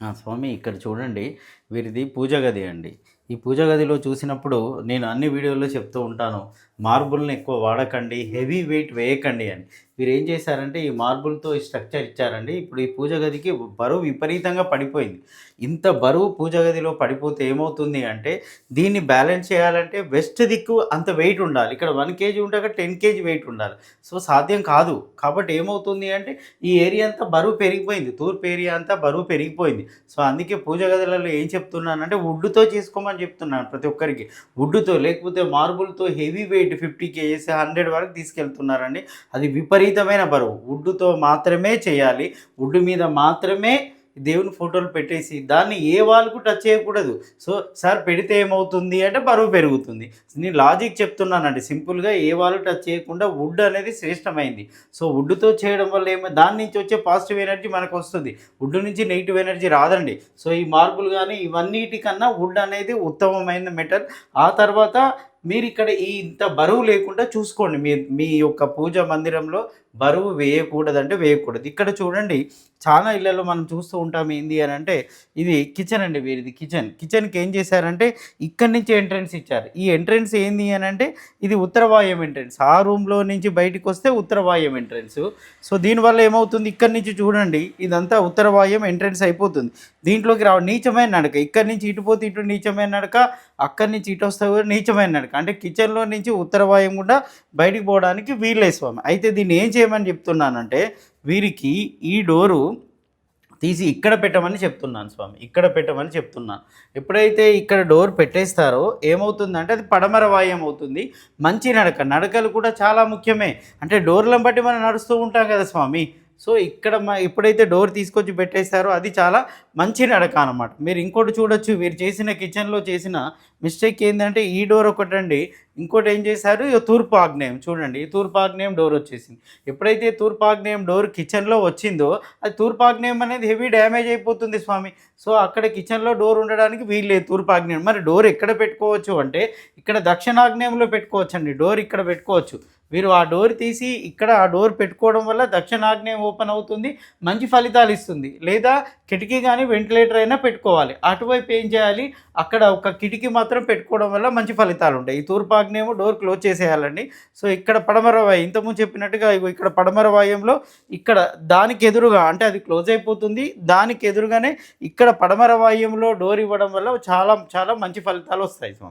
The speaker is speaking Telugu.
స్వామి ఇక్కడ చూడండి వీరిది పూజ గది అండి. ఈ పూజ గదిలో చూసినప్పుడు నేను అన్ని వీడియోల్లో చెప్తూ ఉంటాను. మార్బుల్‌ని ఎక్కువ వాడకండి. హెవీ వెయిట్ వేయకండి అని. వీరేం చేశారంటే ఈ మార్బుల్‌తో ఈ స్ట్రక్చర్ ఇచ్చారండి. ఇప్పుడు ఈ పూజ గదికి బరువు విపరీతంగా పడిపోయింది. ఇంత బరువు పూజ గదిలో పడిపోతే ఏమవుతుంది అంటే దీన్ని బ్యాలెన్స్ చేయాలంటే వెస్ట్ దిక్కు అంత వెయిట్ ఉండాలి. ఇక్కడ వన్ కేజీ ఉండగా టెన్ కేజీ వెయిట్ ఉండాలి. సో సాధ్యం కాదు. కాబట్టి ఏమవుతుంది అంటే ఈ ఏరియా అంతా బరువు పెరిగిపోయింది. తూర్పు ఏరియా అంతా బరువు పెరిగిపోయింది. సో అందుకే పూజ గదులలో ఏం చెప్తున్నానంటే వుడ్‌తో చేసుకోమని చెప్తున్నాను ప్రతి ఒక్కరికి. వుడ్‌తో లేకపోతే మార్బుల్‌తో హెవీ వెయిట్ 50 కేజీస్, 100 వరకు తీసుకెళ్తున్నారండి. అది విపరీత విపరీతమైన బరువు. వుడ్డుతో మాత్రమే చేయాలి. వుడ్ మీద మాత్రమే దేవుని ఫోటోలు పెట్టేసి దాన్ని ఏ వాళ్ళకు టచ్ చేయకూడదు. సో సార్ పెడితే ఏమవుతుంది అంటే బరువు పెరుగుతుంది. నేను లాజిక్ చెప్తున్నానండి. సింపుల్‌గా ఏ వాళ్ళు టచ్ చేయకుండా వుడ్ అనేది శ్రేష్టమైంది. సో వుడ్‌తో చేయడం వల్ల ఏమో దాని నుంచి వచ్చే పాజిటివ్ ఎనర్జీ మనకు వస్తుంది వుడ్ నుంచి నెగిటివ్ ఎనర్జీ రాదండి. సో ఈ మార్పులు కానీ ఇవన్నిటికన్నా వుడ్ అనేది ఉత్తమమైన మెటల్. ఆ తర్వాత మీరు ఈ ఇంత బరువు లేకుండా చూసుకోండి. మీ మీ యొక్క పూజ మందిరంలో బరువు వేయకూడదంటే వేయకూడదు. ఇక్కడ చూడండి చాలా ఇళ్ళలో మనం చూస్తూ ఉంటాం ఏంది అని అంటే ఇది కిచెన్ అండి వీరిది కిచెన్. కిచెన్‌కి ఏం చేశారంటే ఇక్కడి నుంచి ఎంట్రన్స్ ఇచ్చారు. ఈ ఎంట్రన్స్ ఏంది అని అంటే ఇది ఉత్తరవాయం ఎంట్రన్స్. ఆ రూమ్‌లో నుంచి బయటకు వస్తే ఉత్తరవాయం ఎంట్రన్స్. సో దీనివల్ల ఏమవుతుంది ఇక్కడి నుంచి చూడండి ఇదంతా ఉత్తరవాయం ఎంట్రెన్స్ ఎంట్రన్స్ అయిపోతుంది. దీంట్లోకి రావ నీచమైన నడక. ఇక్కడి నుంచి ఇటు పోతే ఇటు నీచమైన నడక. అక్కడి నుంచి ఇటు వస్తే కూడా నీచమైన నడక. అంటే కిచెన్‌లో నుంచి ఉత్తర వాయువ్యం గుండా బయటికి పోవడానికి వీళ్ళే స్వామి. అయితే దీన్ని ఏం చేయమని చెప్తున్నానంటే వీరికి ఈ డోరు తీసి ఇక్కడ పెట్టమని చెప్తున్నాను స్వామి. ఇక్కడ పెట్టమని చెప్తున్నాను. ఎప్పుడైతే ఇక్కడ డోర్ పెట్టేస్తారో ఏమవుతుందంటే అది పడమర వాయం అవుతుంది. మంచి నడక. నడకలు కూడా చాలా ముఖ్యమే. అంటే డోర్లను బట్టి మనం నడుస్తూ ఉంటాం కదా స్వామి. సో ఇక్కడ మా ఎప్పుడైతే డోర్ తీసుకొచ్చి పెట్టేస్తారో అది చాలా మంచి నడక అనమాట. మీరు ఇంకోటి చూడొచ్చు మీరు చేసిన కిచెన్‌లో చేసిన మిస్టేక్ ఏంటంటే ఈ డోర్ ఒకటండి. ఇంకోటి ఏం చేశారు తూర్పు ఆగ్నేయం చూడండి. తూర్పు ఆగ్నేయం డోర్ వచ్చేసింది. ఎప్పుడైతే తూర్పు ఆగ్నేయం డోర్ కిచెన్‌లో వచ్చిందో అది తూర్పు ఆగ్నేయం అనేది హెవీ డ్యామేజ్ అయిపోతుంది స్వామి. సో అక్కడ కిచెన్‌లో డోర్ ఉండడానికి వీల్లేదు తూర్పు ఆగ్నేయం. మరి డోర్ ఎక్కడ పెట్టుకోవచ్చు అంటే ఇక్కడ దక్షిణాగ్నేయంలో పెట్టుకోవచ్చండి. డోర్ ఇక్కడ పెట్టుకోవచ్చు. మీరు ఆ డోర్ తీసి ఇక్కడ ఆ డోర్ పెట్టుకోవడం వల్ల దక్షిణాగ్నేయం ఓపెన్ అవుతుంది. మంచి ఫలితాలు ఇస్తుంది. లేదా కిటికీ కానీ వెంటిలేటర్ అయినా పెట్టుకోవాలి. అటువైపు ఏం చేయాలి అక్కడ ఒక కిటికీ మాత్రం పెట్టుకోవడం వల్ల మంచి ఫలితాలు ఉంటాయి. ఈ తూర్పాగ్నేయం డోర్ క్లోజ్ చేసేయాలండి. సో ఇక్కడ పడమర వాయు ఇంతకుముందు చెప్పినట్టుగా ఇగో ఇక్కడ పడమర వాయుంలో ఇక్కడ దానికి ఎదురుగా అంటే అది క్లోజ్ అయిపోతుంది. దానికి ఎదురుగానే ఇక్కడ పడమర వాయుంలో డోర్ ఇవ్వడం వల్ల చాలా చాలా మంచి ఫలితాలు వస్తాయి స్వామి.